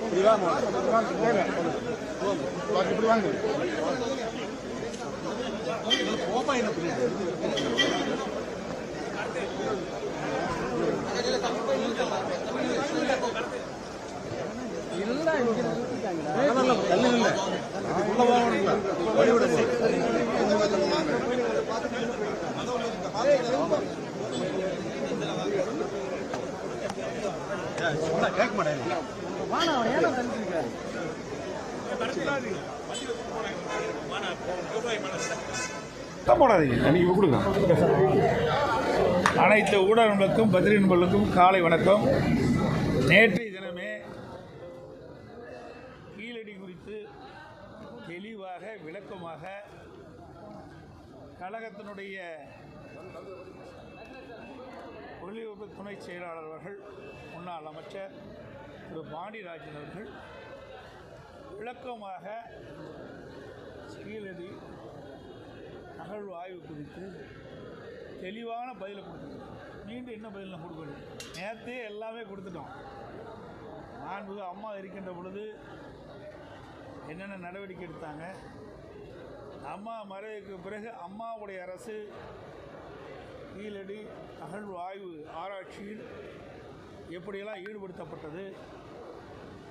இப்படி வாங்க இப்படி வாங்க கோபா என்ன புரியுது இல்ல தள்ளி இல்லை உள்ள போகணும். வழிவிட சத்தம் போடாதீங்க. நீங்கள் கொடுங்க. அனைத்து ஊடகங்களுக்கும் பத்திரிகை நண்பர்களுக்கும் காலை வணக்கம். நேற்றைய தினமே கீழடி குறித்து தெளிவாக விளக்கமாக கழகத்தினுடைய ஒளிபரப்பு துணை செயலாளர் அவர்கள் முன்னாள் அமைச்சர் திரு பாண்டியராஜன் அவர்கள் விளக்கமாக கீழடி நகழ்வு ஆய்வு குறித்து தெளிவான பதிலை கொடுத்துருக்கோம் மீண்டும் என்ன பதில் நான் கொடுக்கணும்? நேற்றே எல்லாமே கொடுத்துட்டோம். மாண்புக அம்மா இருக்கின்ற பொழுது என்னென்ன நடவடிக்கை எடுத்தாங்க? அம்மா மறைவுக்கு பிறகு அம்மாவுடைய அரசு கீழடி அகழ்வு ஆய்வு ஆராய்ச்சியில் எப்படியெல்லாம் ஈடுபடுத்தப்பட்டது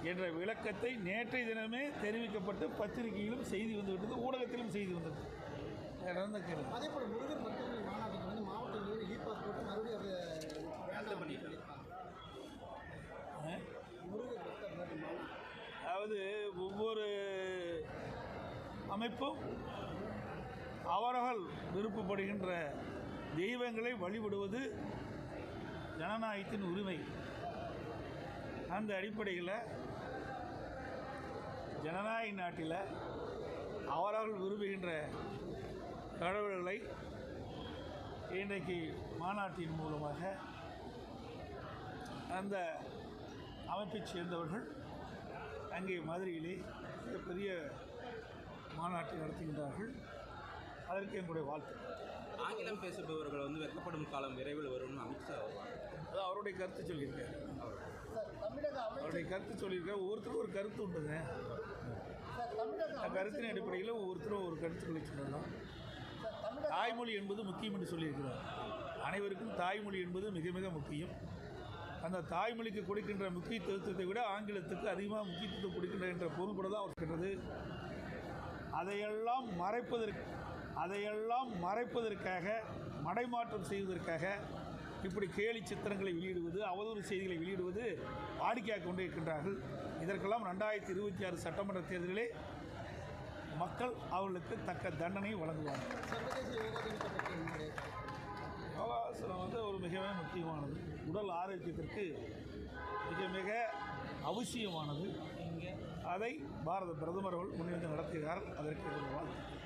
என்ற விளக்கத்தை நேற்றைய தினமே தெரிவிக்கப்பட்டு பத்திரிகையிலும் செய்தி வந்துவிட்டது ஊடகத்திலும் செய்தி வந்தது. கேள்வி. அதே போல முருகர் மாநாட்டுக்கு வந்து மாவட்டங்களில் இ மறுபடியும் அதாவது ஒவ்வொரு அமைப்பும் அவர்கள் விருப்பப்படுகின்ற தெய்வங்களை வழிபடுவது ஜனநாயகத்தின் உரிமை. அந்த அடிப்படையில் ஜனநாயக நாட்டில் அவரவர்கள் விரும்புகின்ற கடவுள்களை இன்றைக்கு மாநாட்டின் மூலமாக அந்த அமைப்பைச் சேர்ந்தவர்கள் அங்கே மதுரையிலே மிகப்பெரிய மாநாட்டை நடத்துகின்றார்கள். அதற்கு எங்களுடைய வாழ்த்து ஆங்கிலம் பேசுபவர்கள் வந்து வெட்கப்படும் காலம் விரைவில் வரும்னு அமித்ஷா அது அவருடைய கருத்து சொல்லியிருக்காரு. சார் தமிழக அமை அவருடைய கருத்து சொல்லியிருக்காரு. ஒவ்வொருத்தரும் ஒரு கருத்து உண்டுங்க. கருத்தின் அடிப்படையில் ஒவ்வொருத்தரும் ஒரு சார் தமிழக தாய்மொழி என்பது முக்கியம் என்று சொல்லியிருக்கிறார். அனைவருக்கும் தாய்மொழி என்பது மிக மிக முக்கியம். அந்த தாய்மொழிக்கு கொடுக்கின்ற முக்கியத்துவத்தை விட ஆங்கிலத்துக்கு அதிகமாக முக்கியத்துவம் கொடுக்கின்ற என்ற பொருள்பட தான் அவர் சொல்கிறது அதையெல்லாம் மறைப்பதற்கு அதையெல்லாம் மறைப்பதற்காக மடைமாற்றம் செய்வதற்காக இப்படி கேலி சித்திரங்களை வெளியிடுவது அவதூறு செய்திகளை வெளியிடுவது வாடிக்கையாக கொண்டு இருக்கின்றார்கள் இதற்கெல்லாம் ரெண்டாயிரத்தி இருபத்தி ஆறு சட்டமன்ற தேர்தலிலே மக்கள் அவர்களுக்கு தக்க தண்டனை வழங்குவார்கள். யோகாசனம் வந்து ஒரு மிகவே முக்கியமானது. உடல் ஆரோக்கியத்திற்கு மிக மிக அவசியமானது. அதை பாரத பிரதமர் அவர்கள் முன்னிருந்து நடத்துகிறார் அதற்கு வாழ்த்து